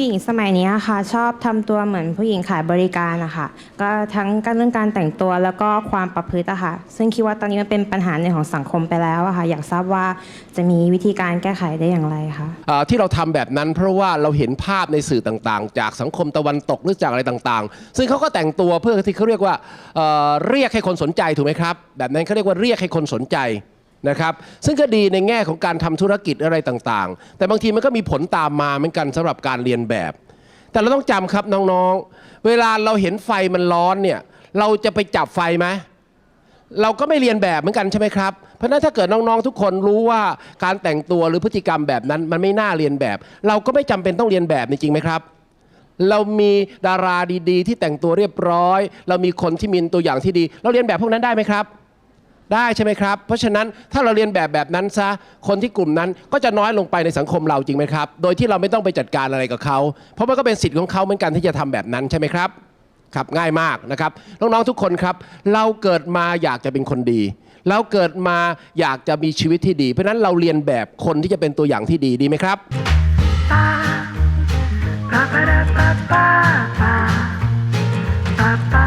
ผู้หญิงสมัยนี้ค่ะ ชอบทำตัวเหมือนผู้หญิงขายบริการนะคะก็ทั้งการเรื่องการแต่งตัวแล้วก็ความประพฤติอะค่ะ ซึ่งคิดว่าตอนนี้มันเป็นปัญหาในของสังคมไปแล้วอะค่ะ อยากทราบว่าจะมีวิธีการแก้ไขได้อย่างไรคะ อ่าที่เราทำแบบนั้นเพราะว่าเราเห็นภาพในสื่อต่างๆ จากสังคมตะวันตกหรือจากอะไรต่างๆ ซึ่งเขาก็แต่งตัวเพื่อที่เขาเรียกว่าเอ่อเรียกให้คนสนใจถูกไหมครับ แบบนั้นเขาเรียกว่าเรียกให้คนสนใจ นะครับซึ่งก็ดีในแง่ของการทำธุรกิจอะไรต่างๆ แต่บางทีมันก็มีผลตามมาเหมือนกันสำหรับการเรียนแบบ แต่เราต้องจำครับน้องๆ เวลาเราเห็นไฟมันร้อนเนี่ยเราจะไปจับไฟไหมเราก็ไม่เรียนแบบเหมือนกันใช่ไหมครับ เพราะนั้นถ้าเกิดน้องๆทุกคนรู้ว่าการแต่งตัวหรือพฤติกรรมแบบนั้นมันไม่น่าเรียนแบบ เราก็ไม่จำเป็นต้องเรียนแบบจริงไหมครับเรามีดาราดีๆ ที่แต่งตัวเรียบร้อย เรามีคนที่มีตัวอย่างที่ดี เราเรียนแบบพวกนั้นได้ไหมครับ ได้ใช่ไหมครับ เพราะฉะนั้นถ้าเราเรียนแบบแบบนั้นซะคนที่กลุ่มนั้นก็จะน้อยลงไปในสังคมเราจริงไหมครับ โดยที่เราไม่ต้องไปจัดการอะไรกับเขา เพราะมันก็เป็นสิทธิ์ของเขาเหมือนกันที่จะทำแบบนั้นใช่ไหมครับครับง่ายมากนะครับน้องๆทุกคนครับ เราเกิดมาอยากจะเป็นคนดี เราเกิดมาอยากจะมีชีวิตที่ดี เพราะนั้นเราเรียนแบบคนที่จะเป็นตัวอย่างที่ดีดีไหมครับ pa pa pa pa pa pa